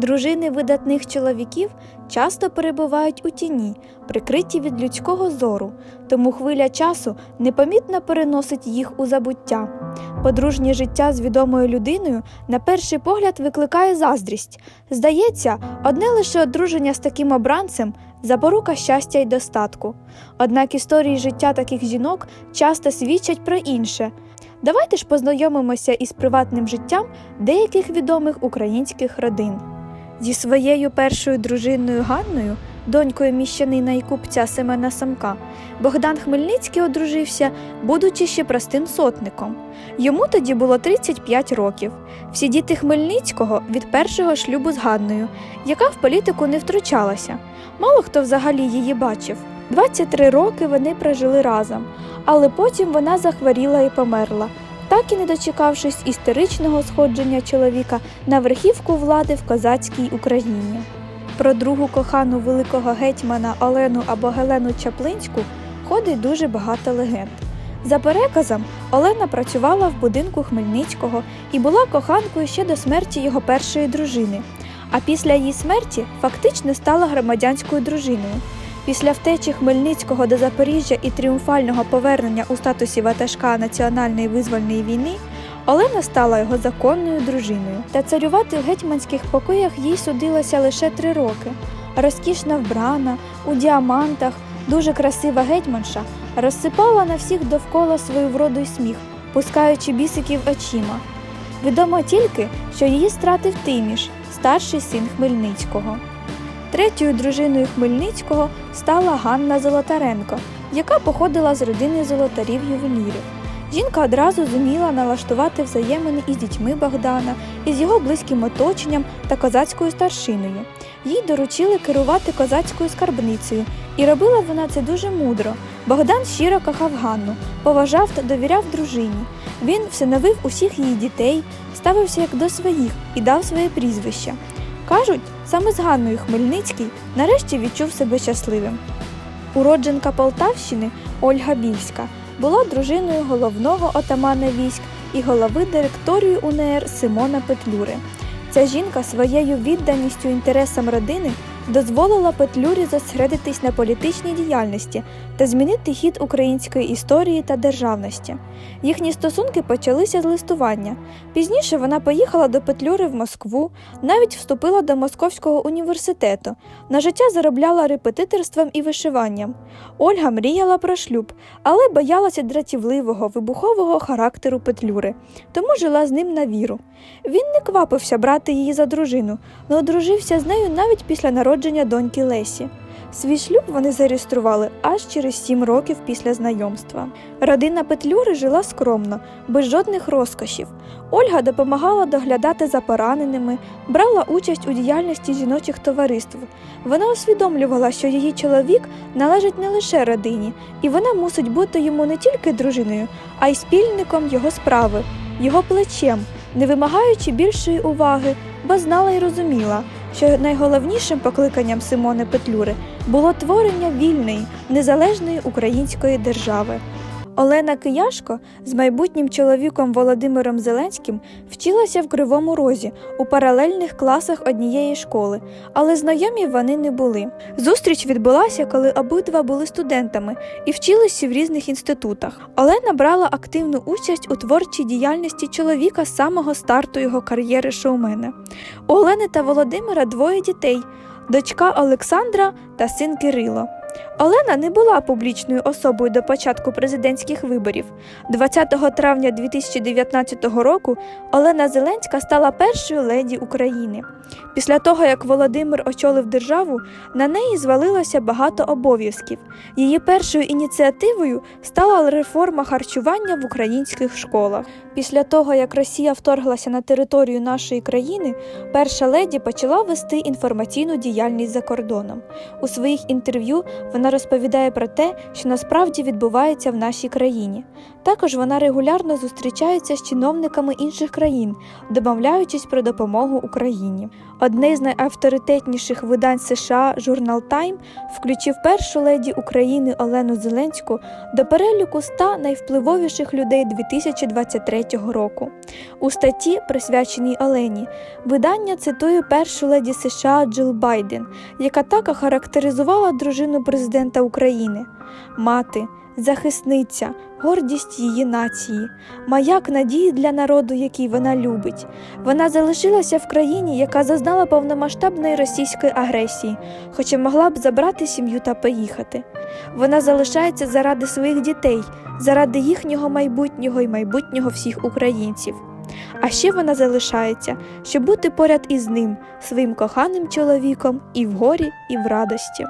Дружини видатних чоловіків часто перебувають у тіні, прикриті від людського зору, тому хвиля часу непомітно переносить їх у забуття. Подружнє життя з відомою людиною на перший погляд викликає заздрість. Здається, одне лише одруження з таким обранцем запорука щастя й достатку. Однак історії життя таких жінок часто свідчать про інше. Давайте ж познайомимося із приватним життям деяких відомих українських родин. Зі своєю першою дружиною Ганною, донькою міщанина і купця Семена Самка, Богдан Хмельницький одружився, будучи ще простим сотником. Йому тоді було 35 років. Всі діти Хмельницького від першого шлюбу з Ганною, яка в політику не втручалася. Мало хто взагалі її бачив. 23 роки вони прожили разом, але потім вона захворіла і померла, так і не дочекавшись історичного сходження чоловіка на верхівку влади в козацькій Україні. Про другу кохану великого гетьмана Олену або Гелену Чаплинську ходить дуже багато легенд. За переказом, Олена працювала в будинку Хмельницького і була коханкою ще до смерті його першої дружини. А після її смерті фактично стала громадянською дружиною. Після втечі Хмельницького до Запоріжжя і тріумфального повернення у статусі ватажка національної визвольної війни Олена стала його законною дружиною. Та царювати в гетьманських покоях їй судилося лише три роки. Розкішна вбрана, у діамантах, дуже красива гетьманша розсипала на всіх довкола свою вроду й сміх, пускаючи бісиків очима. Відомо тільки, що її стратив Тиміш, старший син Хмельницького. Третьою дружиною Хмельницького стала Ганна Золотаренко, яка походила з родини золотарів-ювелірів. Жінка одразу зуміла налаштувати взаємини із дітьми Богдана, із його близьким оточенням та козацькою старшиною. Їй доручили керувати козацькою скарбницею, і робила вона це дуже мудро. Богдан щиро кохав Ганну, поважав та довіряв дружині. Він всиновив усіх її дітей, ставився як до своїх і дав своє прізвище. Кажуть, саме з Ганною Хмельницький нарешті відчув себе щасливим. Уродженка Полтавщини Ольга Більська була дружиною головного отамана військ і голови директорії УНР Симона Петлюри. Ця жінка своєю відданістю інтересам родини дозволила Петлюрі зосередитись на політичній діяльності та змінити хід української історії та державності. Їхні стосунки почалися з листування. Пізніше вона поїхала до Петлюри в Москву, навіть вступила до Московського університету. На життя заробляла репетиторством і вишиванням. Ольга мріяла про шлюб, але боялася дратівливого, вибухового характеру Петлюри, тому жила з ним на віру. Він не квапився брати її за дружину, але одружився з нею навіть після народження доньки Лесі. Свій шлюб вони зареєстрували аж через сім років після знайомства. Родина Петлюри жила скромно, без жодних розкошів. Ольга допомагала доглядати за пораненими, брала участь у діяльності жіночих товариств. Вона усвідомлювала, що її чоловік належить не лише родині, і вона мусить бути йому не тільки дружиною, а й спільником його справи, його плечем, не вимагаючи більшої уваги, бо знала й розуміла, що найголовнішим покликанням Симони Петлюри було творення вільної, незалежної української держави. Олена Кияшко з майбутнім чоловіком Володимиром Зеленським вчилася в Кривому Розі у паралельних класах однієї школи, але знайомі вони не були. Зустріч відбулася, коли обидва були студентами і вчилися в різних інститутах. Олена брала активну участь у творчій діяльності чоловіка з самого старту його кар'єри шоумена. У Олени та Володимира двоє дітей дочка Олександра та син Кирило. Олена не була публічною особою до початку президентських виборів. 20 травня 2019 року Олена Зеленська стала першою леді України. Після того, як Володимир очолив державу, на неї звалилося багато обов'язків. Її першою ініціативою стала реформа харчування в українських школах. Після того, як Росія вторглася на територію нашої країни, перша леді почала вести інформаційну діяльність за кордоном. У своїх інтерв'ю вона розповідає про те, що насправді відбувається в нашій країні. Також вона регулярно зустрічається з чиновниками інших країн, домовляючись про допомогу Україні. Одне з найавторитетніших видань США журнал Time включив першу леді України Олену Зеленську до переліку 100 найвпливовіших людей 2023 року. У статті, присвяченій Олені, видання цитує першу леді США Джил Байден, яка так охарактеризувала дружину президента України: мати, захисниця, гордість її нації, маяк надії для народу, який вона любить. Вона залишилася в країні, яка зазнала повномасштабної російської агресії, хоча могла б забрати сім'ю та поїхати. Вона залишається заради своїх дітей, заради їхнього майбутнього і майбутнього всіх українців. А ще вона залишається, щоб бути поряд із ним, своїм коханим чоловіком і в горі, і в радості.